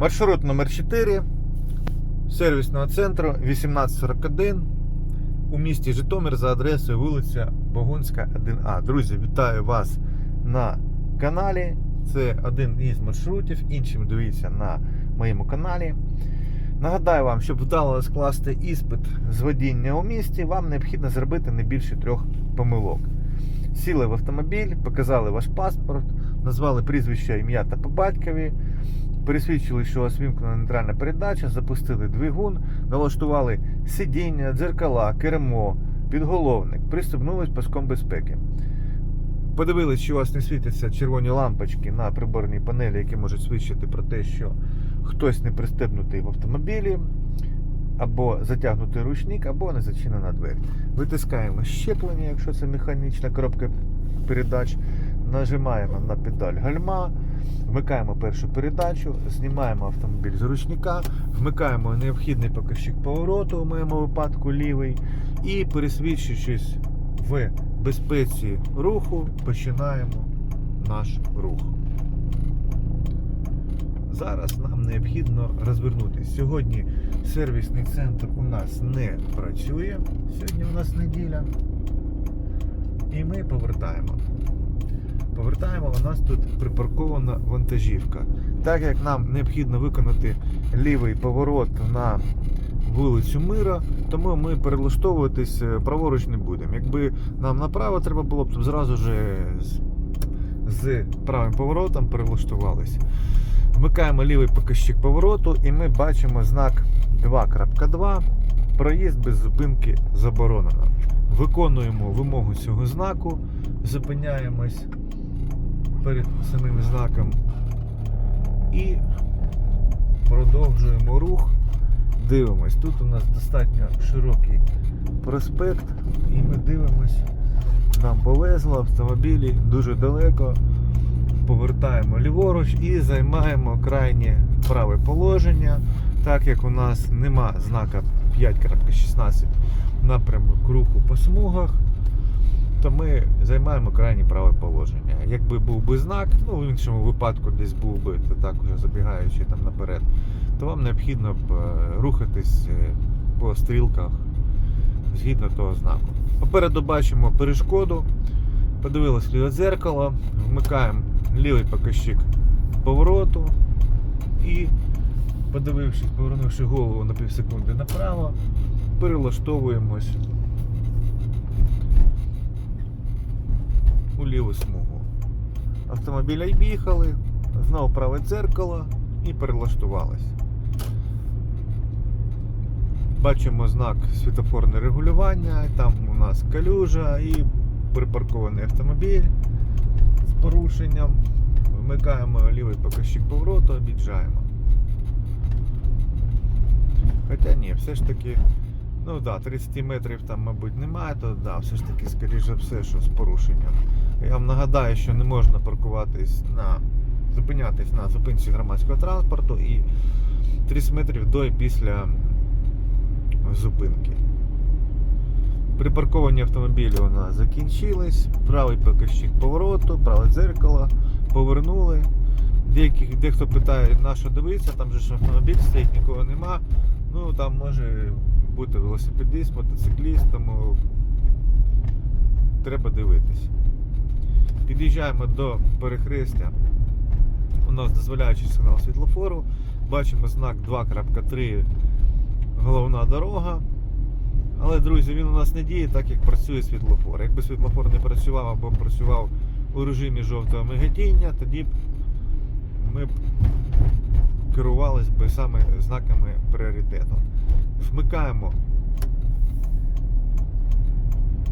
Маршрут номер 4 сервісного центру 1841 у місті Житомир за адресою вулиця Богунська, 1А. Друзі, вітаю вас на каналі. Це один із маршрутів. Іншим дивіться на моєму каналі. Нагадаю вам, щоб вдало скласти іспит з водіння у місті, вам необхідно зробити не більше трьох помилок. Сіли в автомобіль, показали ваш паспорт, назвали прізвище, ім'я та по батькові, пересвідчили, що у вас вімкнена нейтральна передача, запустили двигун, налаштували сидіння, дзеркала, кермо, підголовник, пристебнулись паском безпеки. Подивились, що у вас не світяться червоні лампочки на приборній панелі, які можуть свідчити про те, що хтось не пристебнутий в автомобілі, або затягнутий ручник, або не зачинена двері. Витискаємо щеплення, якщо це механічна коробка передач. Нажимаємо на педаль гальма, вмикаємо першу передачу, знімаємо автомобіль з ручника, вмикаємо необхідний показчик повороту, у моєму випадку лівий, і пересвідчуючись в безпеці руху, починаємо наш рух. Зараз нам необхідно розвернутися. Сьогодні сервісний центр у нас не працює. Сьогодні у нас неділя. І ми повертаємо. Повертаємо, у нас тут припаркована вантажівка. Так як нам необхідно виконати лівий поворот на вулицю Мира, тому ми перелаштовуватись е, праворуч не будемо. Якби нам направо треба було б, то зразу ж з, з правим поворотом перелаштувалися. Вмикаємо лівий показчик повороту і ми бачимо знак 2.2. Проїзд без зупинки заборонено. Виконуємо вимогу цього знаку, зупиняємось перед самим знаком і продовжуємо рух. Дивимось. Тут у нас достатньо широкий проспект, і ми дивимось. Нам повезло, автомобілі дуже далеко повертаємо ліворуч і займаємо крайнє праве положення. Так як у нас нема знака 5.16 напрямок руху по смугах, то ми займаємо крайнє праве положення. Якби був би знак, ну в іншому випадку десь був би, так уже забігаючи там наперед, то вам необхідно б е, рухатись е, по стрілках згідно того знаку. Попереду бачимо перешкоду. Подивились ліве дзеркало, вмикаємо лівий показчик повороту і, подивившись, повернувши голову на пів секунди направо, перелаштовуємось у ліву смугу. Автомобіля й їхали, знову праве дзеркало і перелаштувались. Бачимо знак світофорне регулювання, там у нас калюжа і припаркований автомобіль з порушенням. Вмикаємо лівий показчик повороту, об'їжджаємо. Хоча ні, все ж таки, ну да, 30 метрів там, мабуть, немає, то да, все ж таки, скоріше за все, що з порушенням. Я вам нагадаю, що не можна паркуватись на зупинятись на зупинці громадського транспорту і 30 метрів до і після зупинки. Припарковані автомобілі у нас закінчились. Правий показчик повороту, праве дзеркало, повернули. Деякі, дехто питає, на що дивитися, там же ж автомобіль стоїть, нікого нема. Ну там може бути велосипедист, мотоцикліст, тому треба дивитись. Під'їжджаємо до перехрестя. У нас дозволяючий сигнал світлофору. Бачимо знак 2.3 головна дорога. Але, друзі, він у нас не діє так, як працює світлофор. Якби світлофор не працював або працював у режимі жовтого миготіння, тоді б ми б керувалися би саме знаками пріоритету. Вмикаємо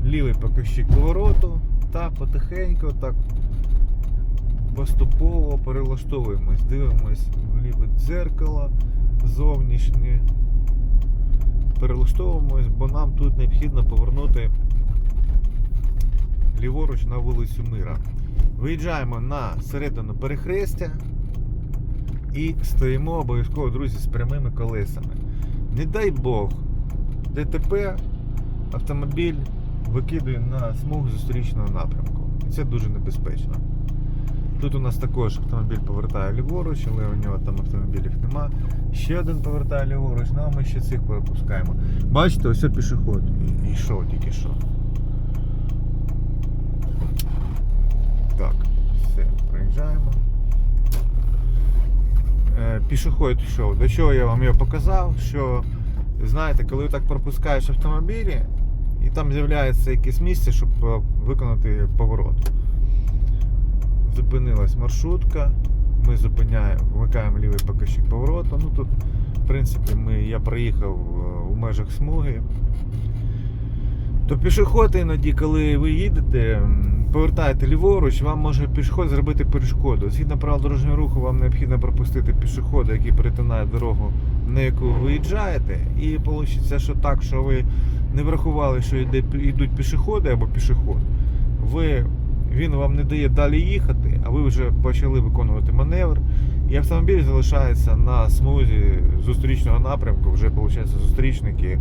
лівий показчик повороту та потихеньку так поступово перелаштовуємось, дивимось в ліве дзеркало зовнішнє перелаштовуємось, бо нам тут необхідно повернути ліворуч на вулицю Мира. Виїжджаємо на середину перехрестя і стоїмо обов'язково, друзі, з прямими колесами. Не дай Бог, ДТП автомобіль викидує на смугу зустрічного напрямку. І це дуже небезпечно. Тут у нас також автомобіль повертає ліворуч, але у нього там автомобілів нема. Ще один повертає ліворуч, ну а ми ще цих пропускаємо. Бачите, ось пішоход. І- Йшов тільки що. Так, все, проїжджаємо. Е, Пішохід йшов. До чого я вам його показав, що знаєте, коли так пропускаєш автомобілі, і там з'являється якесь місце, щоб е, виконати поворот. Зупинилась маршрутка. Ми зупиняємо, вмикаємо лівий показчик повороту. Ну тут, в принципі, ми, я проїхав е, у межах смуги. То пішоход іноді, коли ви їдете, повертаєте ліворуч, вам може пішоход зробити перешкоду. Згідно правил дорожнього руху, вам необхідно пропустити пішохода, який перетинає дорогу, на яку ви виїжджаєте. І вийде, що так, що ви не врахували, що йде, йдуть пішоходи або пішоход. Ви, він вам не дає далі їхати, а ви вже почали виконувати маневр. І автомобіль залишається на смузі зустрічного напрямку, вже виходить, зустрічники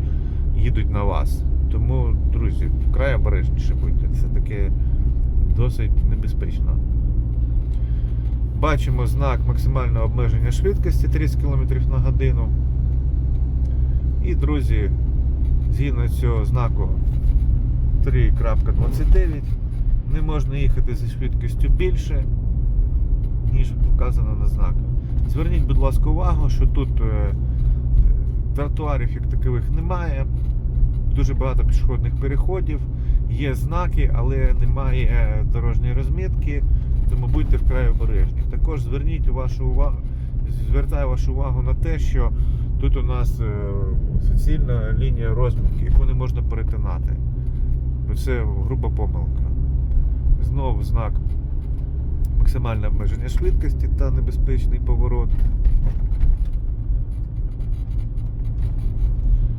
їдуть на вас. Тому, друзі, вкрай обережніше будьте. Це таке досить небезпечно. Бачимо знак максимального обмеження швидкості 30 км на годину. І, друзі, згідно цього знаку 3.29 не можна їхати зі швидкістю більше, ніж вказано на знаку. Зверніть, будь ласка, увагу, що тут е, тротуарів як такових немає, дуже багато пішохідних переходів, є знаки, але немає е, дорожньої розмітки, тому будьте вкрай обережні. Також зверніть вашу увагу, звертаю вашу увагу на те, що тут у нас е, суцільна лінія розмітки, яку не можна перетинати. Бо це груба помилка. Знову знак максимальне обмеження швидкості та небезпечний поворот.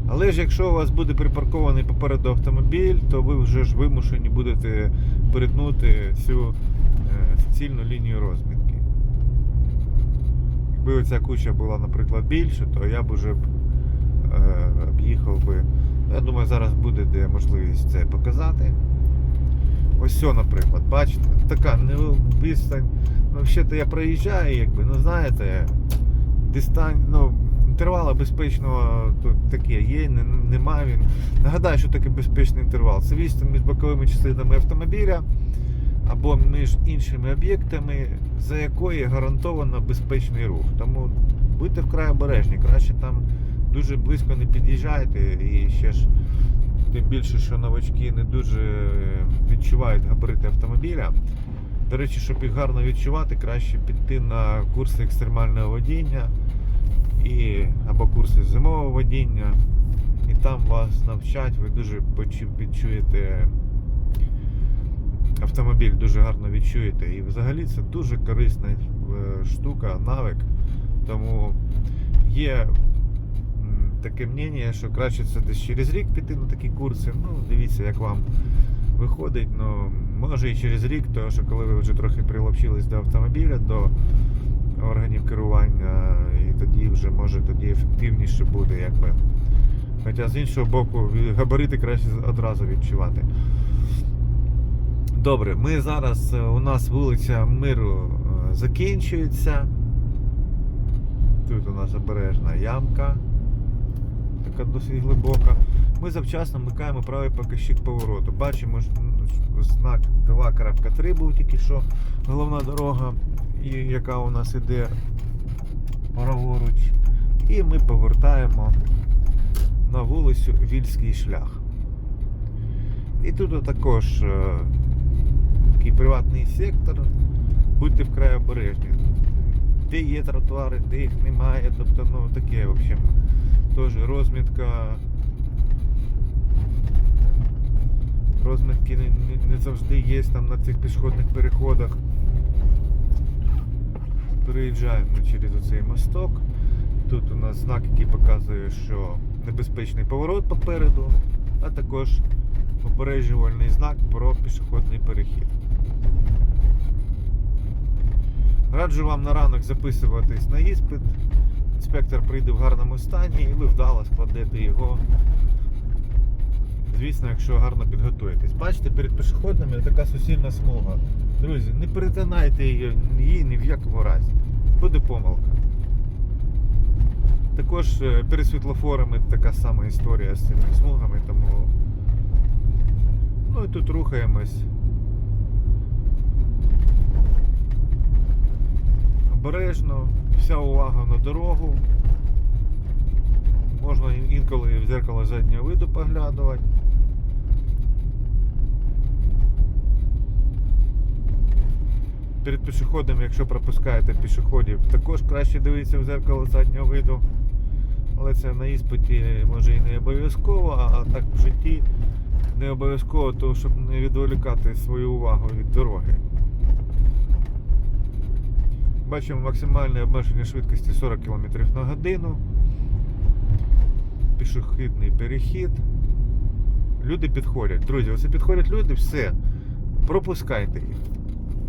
Але ж якщо у вас буде припаркований попереду автомобіль, то ви вже ж вимушені будете перетнути цю е, суцільну лінію розмітки. Якби оця куча була, наприклад, більше, то я б уже е, об'їхав би. Я думаю, зараз буде де можливість це показати. Ось все, наприклад, бачите, така відстань. Ну, взагалі-то я проїжджаю, якби, ну знаєте, дистань, ну, інтервала безпечного тут таке є, не, нема він. Нагадаю, що таке безпечний інтервал. Це відстань між боковими частинами автомобіля або між іншими об'єктами, за якої гарантовано безпечний рух. Тому будьте вкрай обережні, краще там дуже близько не під'їжджайте і ще ж тим більше, що новачки не дуже відчувають габарити автомобіля. До речі, щоб їх гарно відчувати, краще піти на курси екстремального водіння і, або курси зимового водіння. І там вас навчать, ви дуже відчуєте автомобіль, дуже гарно відчуєте. І взагалі це дуже корисна е, штука, навик. Тому є таке мнення, що краще це десь через рік піти на такі курси. Ну, дивіться, як вам виходить. Ну, може і через рік, тому що коли ви вже трохи приловчились до автомобіля, до органів керування, і тоді вже може тоді ефективніше буде, якби. Хоча з іншого боку, габарити краще одразу відчувати. Добре, ми зараз е, у нас вулиця Миру е, закінчується. Тут у нас обережна ямка, така досить глибока. Ми завчасно вмикаємо правий показчик повороту. Бачимо знак 2.3 був тільки що головна дорога, яка у нас іде праворуч. І ми повертаємо на вулицю Вільський шлях. І тут також е, такий приватний сектор. Будьте вкрай обережні. Де є тротуари, де їх немає. Тобто, ну таке, в общем, теж розмітка. Розмітки не, не, не завжди є там на цих пішохідних переходах. Переїжджаємо через оцей мосток. Тут у нас знак, який показує, що небезпечний поворот попереду, а також попереджувальний знак про пішохідний перехід. Раджу вам на ранок записуватись на іспит. Інспектор прийде в гарному стані і ви вдало складете його Звісно, якщо гарно підготуєтесь. Бачите, перед пішохідними така суцільна смуга. Друзі, не перетинайте її, її ні в якому разі. Буде помилка. Також е, перед світлофорами така сама історія з цими смугами, тому. Ну і тут рухаємось. Обережно, вся увага на дорогу. Можна інколи в зеркало заднього виду поглядувати. Перед пішоходом, якщо пропускаєте пішоходів, також краще дивитися в зеркало заднього виду. Але це на іспиті може і не обов'язково, а так в житті не обов'язково, то щоб не відволікати свою увагу від дороги. Бачимо максимальне обмеження швидкості 40 км на годину. Пішохідний перехід. Люди підходять. Друзі, ось підходять люди, все. Пропускайте їх.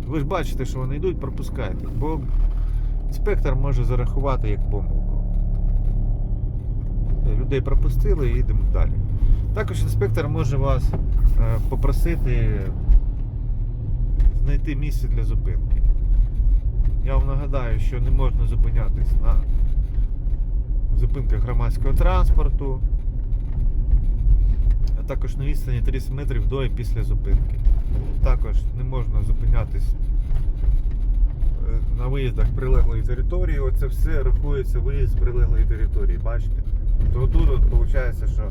Ви ж бачите, що вони йдуть, пропускайте. Бо інспектор може зарахувати як помилку. Людей пропустили і йдемо далі. Також інспектор може вас е, попросити знайти місце для зупинки. Я вам нагадаю, що не можна зупинятись на зупинках громадського транспорту, а також на відстані 30 метрів до і після зупинки. Також не можна зупинятись е, на виїздах прилеглої території. Оце все рахується виїзд з прилеглої території. Бачите? То тут от виходить, що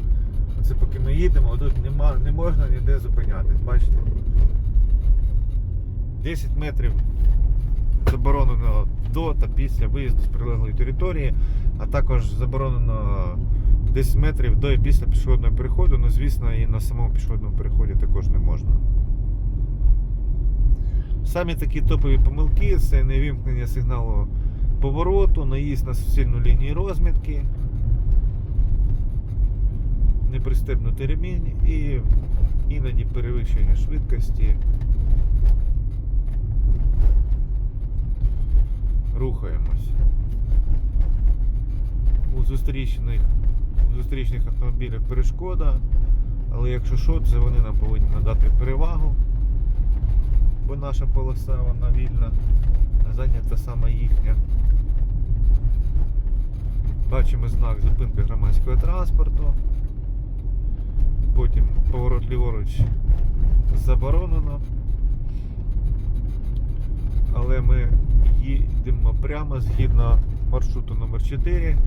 це поки ми їдемо, тут нема, не можна ніде зупинятись. Бачите? 10 метрів заборонено до та після виїзду з прилеглої території, а також заборонено 10 метрів до і після пішохідного переходу. Ну, звісно, і на самому пішохідному переході також не можна. Самі такі топові помилки це невімкнення сигналу повороту, наїзд на суцільну лінію розмітки, непристебнутий ремінь і іноді перевищення швидкості. Рухаємось. У зустрічних, зустрічних автомобілях перешкода, але якщо що, це вони нам повинні надати перевагу, бо наша полоса вона вільна, а зайнята саме їхня. Бачимо знак зупинки громадського транспорту. Потім поворот ліворуч заборонено. Але ми їдемо прямо згідно маршруту номер 4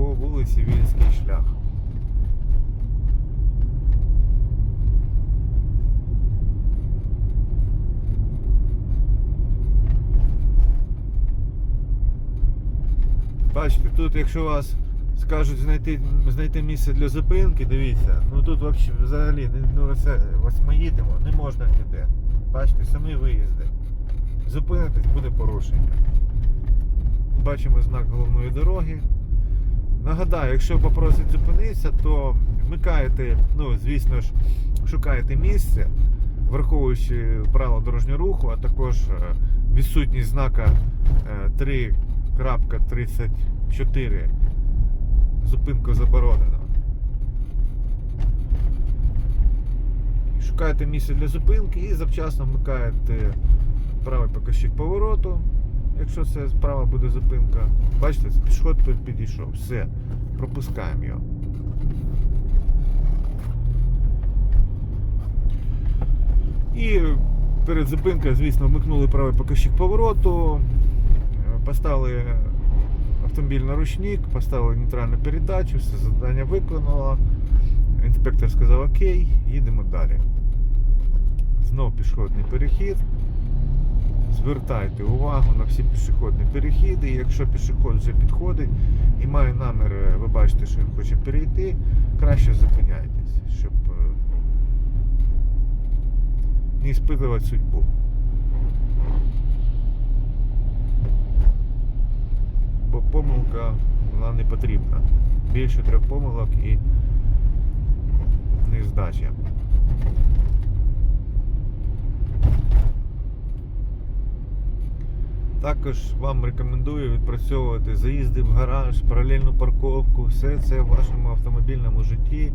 по вулиці Вільський шлях. Бачите, тут якщо вас скажуть знайти, знайти місце для зупинки, дивіться, ну тут взагалі ну, це, ось ми їдемо, не можна ніде. Бачите, самі виїзди. Зупинитись буде порушення. Бачимо знак головної дороги. Нагадаю, якщо попросить зупинитися, то вмикаєте, ну, звісно ж, шукаєте місце, враховуючи правила дорожнього руху, а також е, відсутність знака е, 3.34 зупинку заборонено. Шукаєте місце для зупинки і завчасно вмикаєте правий показчик повороту, якщо це справа буде зупинка. Бачите, пішохід тут підійшов. Все, пропускаємо його. І перед зупинкою, звісно, вмикнули правий показчик повороту, поставили автомобіль на ручник, поставили нейтральну передачу, все завдання виконало. Інспектор сказав окей, їдемо далі. Знов пішохідний перехід. Звертайте увагу на всі пішохідні перехіди. Якщо пішохід вже підходить і має намір, е, ви бачите, що він хоче перейти, краще зупиняйтесь, щоб е, не іспитувати судьбу. Бо помилка вона не потрібна. Більше трьох помилок і не Також вам рекомендую відпрацьовувати заїзди в гараж, паралельну парковку. Все це в вашому автомобільному житті,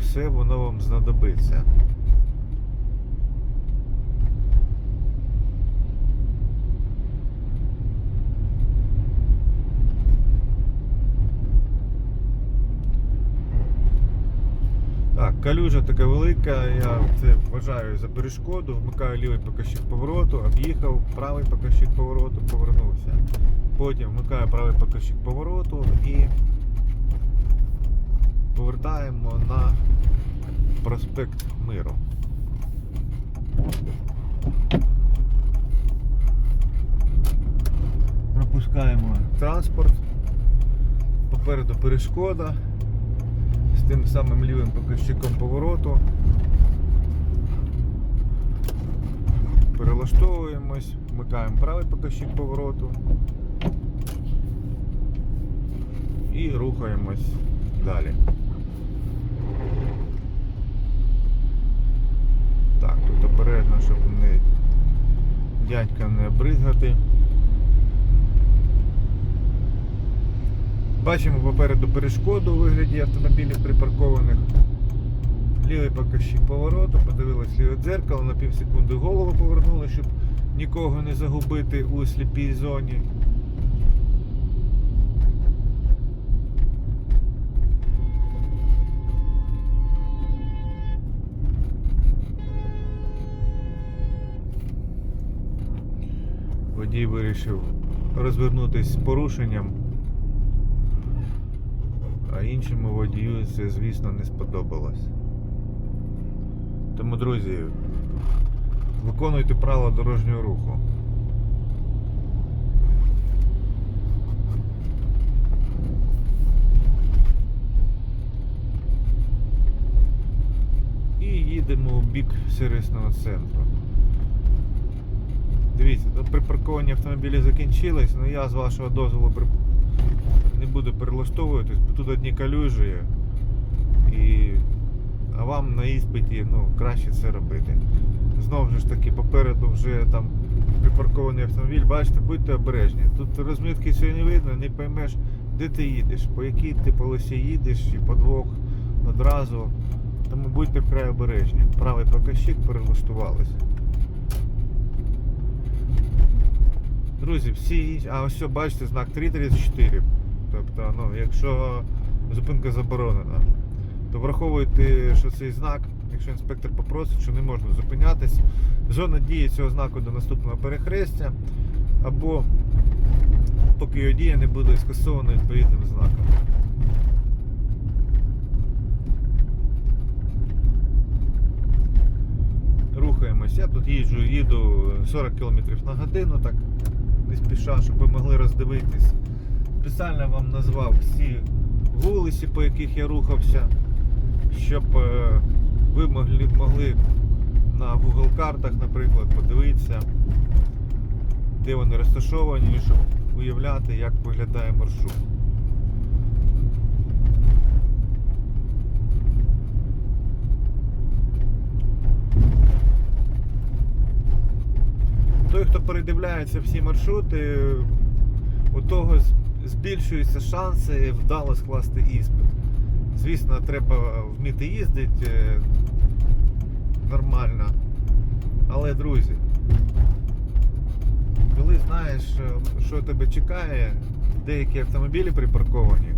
все воно вам знадобиться. Калюжа така велика, я це вважаю за перешкоду, вмикаю лівий покажчик повороту, об'їхав, правий покажчик повороту, повернувся. Потім вмикаю правий покажчик повороту і повертаємо на проспект Миру. Пропускаємо транспорт. Попереду перешкода з тим самим лівим показчиком повороту. Перелаштовуємось, вмикаємо правий показчик повороту і рухаємось далі. Так, тут обережно, щоб не дядька не бризгати. Бачимо попереду перешкоду у вигляді автомобілів припаркованих. Лівий покажчик повороту, подивились ліве дзеркало, на пів секунди голову повернули, щоб нікого не загубити у сліпій зоні. Водій вирішив розвернутися з порушенням. А іншому водію це, звісно, не сподобалось. Тому, друзі, виконуйте правила дорожнього руху. І їдемо у бік сервісного центру. Дивіться, припарковані автомобілі закінчились, але я з вашого дозволу при- не буду перелаштовуватись, бо тут одні калюжі. І... А вам на іспиті ну, краще це робити. Знову ж таки, попереду вже там припаркований автомобіль, бачите, будьте обережні. Тут розмітки сьогодні видно, не поймеш, де ти їдеш, по якій ти полосі їдеш і по двох одразу. Тому будьте вкрай обережні. Правий показчик перелаштувались. Друзі, всі. А ось бачите, знак 334. Тобто, ну, якщо зупинка заборонена, то враховуйте, що цей знак, якщо інспектор попросить, що не можна зупинятись. Зона дії цього знаку до наступного перехрестя, або поки його дія не буде скасована відповідним знаком. Рухаємось. Я тут їжджу, їду 40 км на годину, так не спіша, щоб ви могли роздивитись. Спеціально вам назвав всі вулиці, по яких я рухався, щоб е, ви могли, могли на Google картах, наприклад, подивитися, де вони розташовані, щоб уявляти, як виглядає маршрут. Той, хто передивляється всі маршрути, у того збільшуються шанси вдало скласти іспит. Звісно, треба вміти їздити е, нормально. Але, друзі, коли знаєш, е, що тебе чекає, деякі автомобілі припарковані.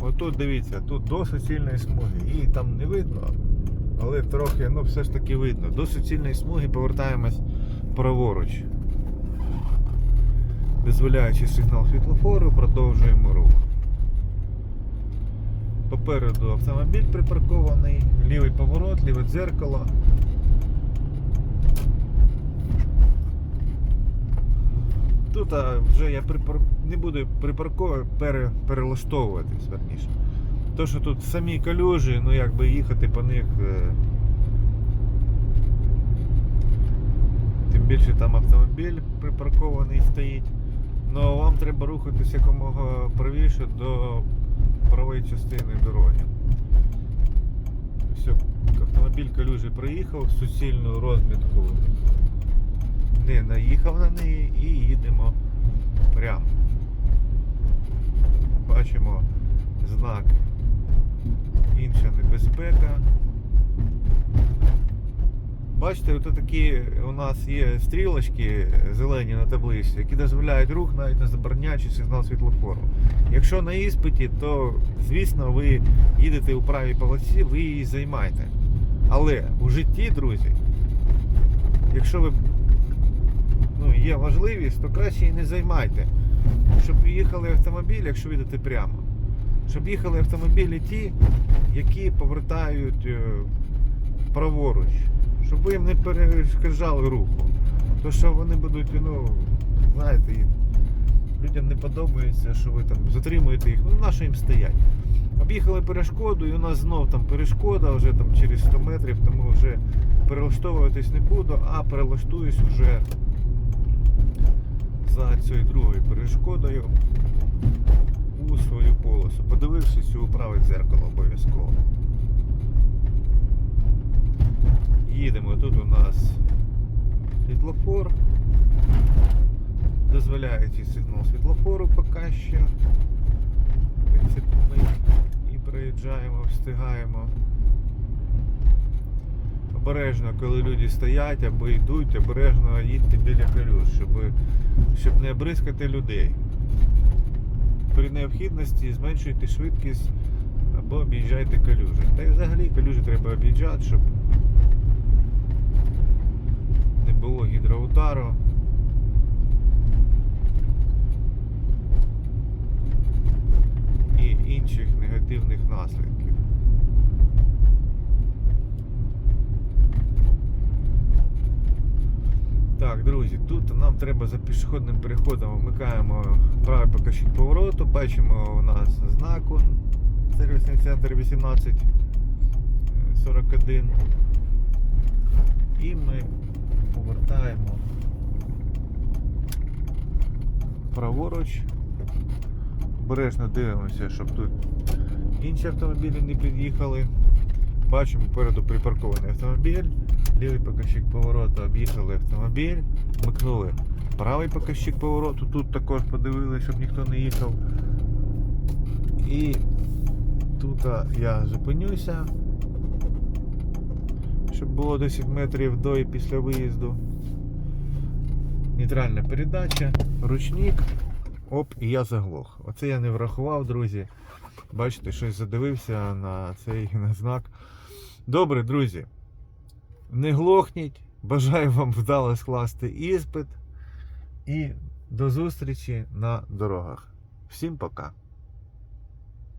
Отут дивіться, тут до суцільної смуги. Її там не видно, але трохи, ну все ж таки видно. До суцільної смуги повертаємось праворуч. Дозволяючи сигнал світлофору, продовжуємо рух. Попереду автомобіль припаркований, лівий поворот, ліве дзеркало. Тут вже я припар... не буду припарковувати, пере... перелаштовуватись верніше. То, що тут самі калюжі, ну якби їхати по них. е, Тим більше там автомобіль припаркований стоїть. Ну вам треба рухатися якомога правіше до правої частини дороги. Все, автомобіль калюжі проїхав, суцільну розмітку не наїхав на неї і їдемо прямо. Бачимо знак інша небезпека. Бачите, от такі у нас є стрілочки зелені на табличці, які дозволяють рух навіть не забороняючи сигнал світлофору. Якщо на іспиті, то звісно ви їдете у правій полосі, ви її займаєте. Але у житті, друзі, якщо ви ну, є можливість, то краще її не займайте. Щоб їхали автомобілі, якщо ви йдете прямо. Щоб їхали автомобілі ті, які повертають е, праворуч, щоб їм не перешкоджали руху. То що вони будуть, ну, знаєте, людям не подобається, що ви там затримуєте їх, ну на що їм стоять. Об'їхали перешкоду і у нас знов там перешкода вже там через 100 метрів, тому вже перелаштовуватись не буду, а перелаштуюсь вже за цією другою перешкодою у свою полосу. Подивившись у праве дзеркало обов'язково. Їдемо. Тут у нас світлофор. Дозволяючи сигнал світлофору поки що. Ми і проїжджаємо, встигаємо. Обережно, коли люди стоять або йдуть, обережно їдьте біля колюс, щоб, щоб не обрискати людей. При необхідності зменшуйте швидкість або об'їжджайте калюжі. Та й взагалі калюжі треба об'їжджати, щоб не було. І інших негативних наслідків. Так, друзі, тут нам треба за пішохідним переходом вмикаємо правий покажчик повороту. Бачимо у нас знак сервісний центр 1841. І ми повертаємо праворуч. Обережно дивимося, щоб тут інші автомобілі не під'їхали. Бачимо попереду припаркований автомобіль. Лівий показчик повороту об'їхали автомобіль, вмикнули правий показчик повороту, тут також подивилися, щоб ніхто не їхав. І тут я зупинюся, щоб було 10 метрів до і після виїзду. Нейтральна передача, ручник, оп, і я заглох. Оце я не врахував, друзі. Бачите, щось задивився на цей на знак. Добре, друзі. Не глохніть. Бажаю вам вдало скласти іспит. І до зустрічі на дорогах. Всім пока.